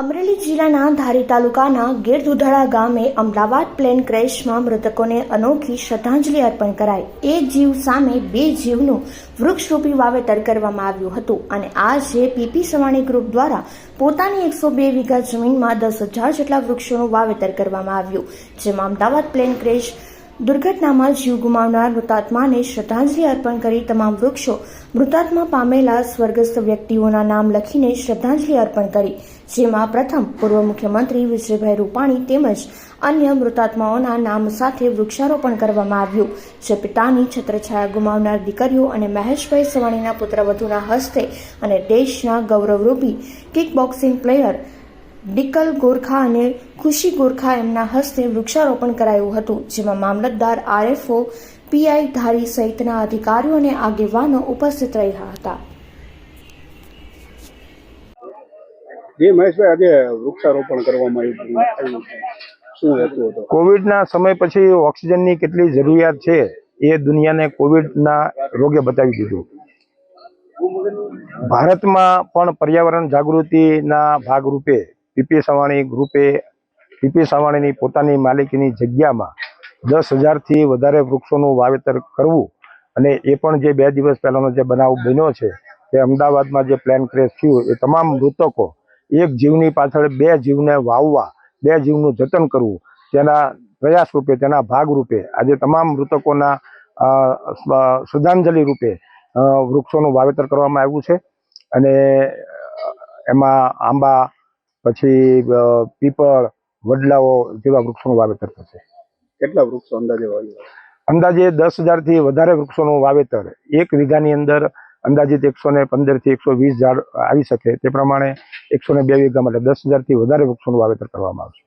અમરેલી જિલ્લાના ધારી તાલુકાના ગીરદુધડા ગામે અમદાવાદ પ્લેન ક્રેશમાં મૃતકોને અનોખી શ્રદ્ધાંજલિ અર્પણ કરાઈ. એક જીવ સામે બે જીવનું વૃક્ષરૂપી વાવેતર કરવામાં આવ્યું હતું અને આજે પીપી સવાણી ગ્રુપ દ્વારા પોતાની એકસો બે વીઘા જમીનમાં દસ હજાર જેટલા વૃક્ષોનું વાવેતર કરવામાં આવ્યું, જેમાં અમદાવાદ પ્લેન ક્રેશ દુર્ઘટનામાં જીવ ગુમાવનાર મૃતાત્માને શ્રદ્ધાંજલિ અર્પણ કરી તમામ વૃક્ષો મૃતાત્મા પામેલા સ્વર્ગસ્થ વ્યક્તિઓના નામ લખીને શ્રદ્ધાંજલિ અર્પણ કરી, જેમાં પ્રથમ પૂર્વ મુખ્યમંત્રી વિજયભાઈ રૂપાણી તેમજ અન્ય મૃતાત્માઓના નામ સાથે વૃક્ષારોપણ કરવામાં આવ્યું, જે પિતાની છત્રછાયા ગુમાવનાર દીકરીઓ અને મહેશભાઈ સવાણીના પુત્રવધુના હસ્તે અને દેશના ગૌરવરૂપી kick boxing player Dikal Gorkha અને ખુશી ગોરખા એમના હસ્તે વૃક્ષારોપણ કરાયું હતું જેમાં મામલતદાર આરએફઓ પીઆઈ ધારી સહિતના અધિકારીઓ અને આગેવાનો ઉપસ્થિત રહ્યા હતા. જી મહેશભાઈ આજે વૃક્ષારોપણ કરવામાં આવ્યું આવ્યું શું હેતુ હતો? કોવિડના સમય પછી ઓક્સિજનની કેટલી જરૂરિયાત છે એ દુનિયાને કોવિડના રોગે બતાવી દીધું. ભારતમાં પણ પર્યાવરણ જાગૃતિના ભાગરૂપે પીપી સવાણી ગ્રુપે પીપી સવાણીની પોતાની માલિકીની જગ્યામાં દસ હજારથી વધારે વૃક્ષોનું વાવેતર કરવું અને એ પણ જે બે દિવસ પહેલાંનો જે બનાવ બન્યો છે તે અમદાવાદમાં જે પ્લેન ક્રેશ થયું, એ તમામ મૃતકો એક જીવની પાછળ બે જીવને વાવવા, બે જીવનું જતન કરવું, તેના પ્રયાસ રૂપે તેના ભાગ રૂપે આજે તમામ મૃતકોના શ્રદ્ધાંજલિ રૂપે વૃક્ષોનું વાવેતર કરવામાં આવ્યું છે અને એમાં આંબા પછી પીપળ વડલાઓ જેવા વૃક્ષોનું વાવેતર થશે. કેટલા વૃક્ષો અંદાજે વાવ્યા? અંદાજે દસ હજારથી વધારે વૃક્ષોનું વાવેતર. એક વીઘાની અંદર અંદાજિત એકસો ને પંદરથી એકસો વીસ ઝાડ આવી શકે. તે પ્રમાણે એકસો ને બે વીઘા માટે દસ હજારથી વધારે વૃક્ષોનું વાવેતર કરવામાં આવશે.